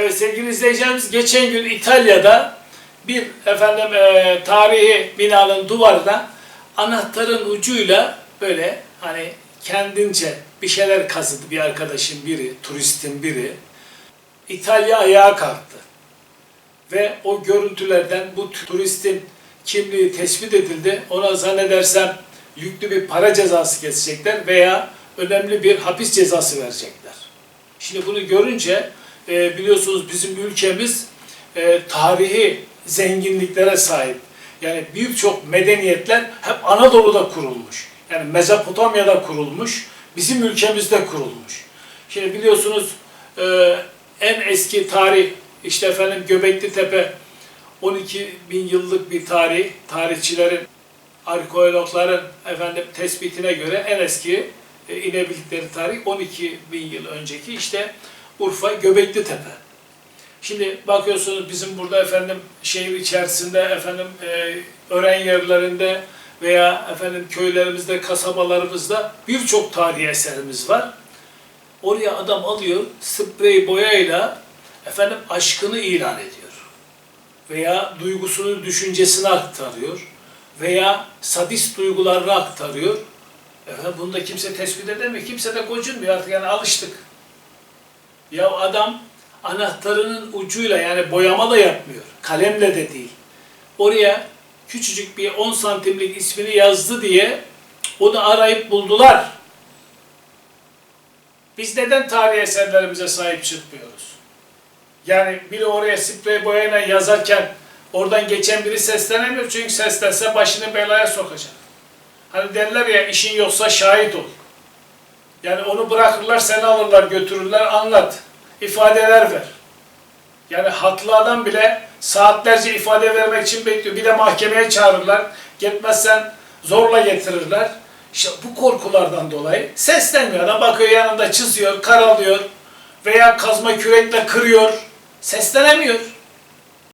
Evet sevgili izleyicilerimiz geçen gün İtalya'da bir efendim e, tarihi binanın duvarına anahtarın ucuyla böyle hani kendince bir şeyler kazıdı bir arkadaşın biri, turistin biri. İtalya ayağa kalktı. Ve o görüntülerden bu turistin kimliği tespit edildi. Ona zannedersem yüklü bir para cezası kesecekler veya önemli bir hapis cezası verecekler. Şimdi bunu görünce e, biliyorsunuz bizim ülkemiz e, tarihi zenginliklere sahip. Yani birçok medeniyetler hep Anadolu'da kurulmuş. Yani Mezopotamya'da kurulmuş, bizim ülkemizde kurulmuş. Şimdi biliyorsunuz e, en eski tarih işte efendim Göbekli Tepe 12 bin yıllık bir tarih. Tarihçilerin, arkeologların efendim tespitine göre en eski e, inebildikleri tarih 12 bin yıl önceki işte Urfa Göbekli Tepe. Şimdi bakıyorsunuz bizim burada efendim şehir içerisinde efendim e, öğren yerlerinde veya efendim köylerimizde, kasabalarımızda birçok tarihi eserimiz var. Oraya adam alıyor, sprey boyayla efendim aşkını ilan ediyor. Veya duygusunu, düşüncesini aktarıyor. Veya sadist duygularını aktarıyor. Efendim bunu da kimse tespit edemiyor. Kimse de gocunmuyor artık yani alıştık. Ya adam anahtarının ucuyla yani boyama da yapmıyor. Kalemle de değil. Oraya küçücük bir 10 santimlik ismini yazdı diye onu arayıp buldular. Biz neden tarihi eserlerimize sahip çıkmıyoruz? Yani biri oraya sprey boyayla yazarken oradan geçen biri seslenemiyor. Çünkü seslense başını belaya sokacak. Hani derler ya işin yoksa şahit ol. Bırakırlar, seni alırlar, götürürler, anlat. İfadeler ver. Yani haklı adam bile saatlerce ifade vermek için bekliyor. Bir de mahkemeye çağırırlar. Gitmezsen zorla getirirler. İşte bu korkulardan dolayı seslenmiyor. Adam bakıyor yanında çiziyor, karalıyor veya kazma kürekle kırıyor. Seslenemiyor.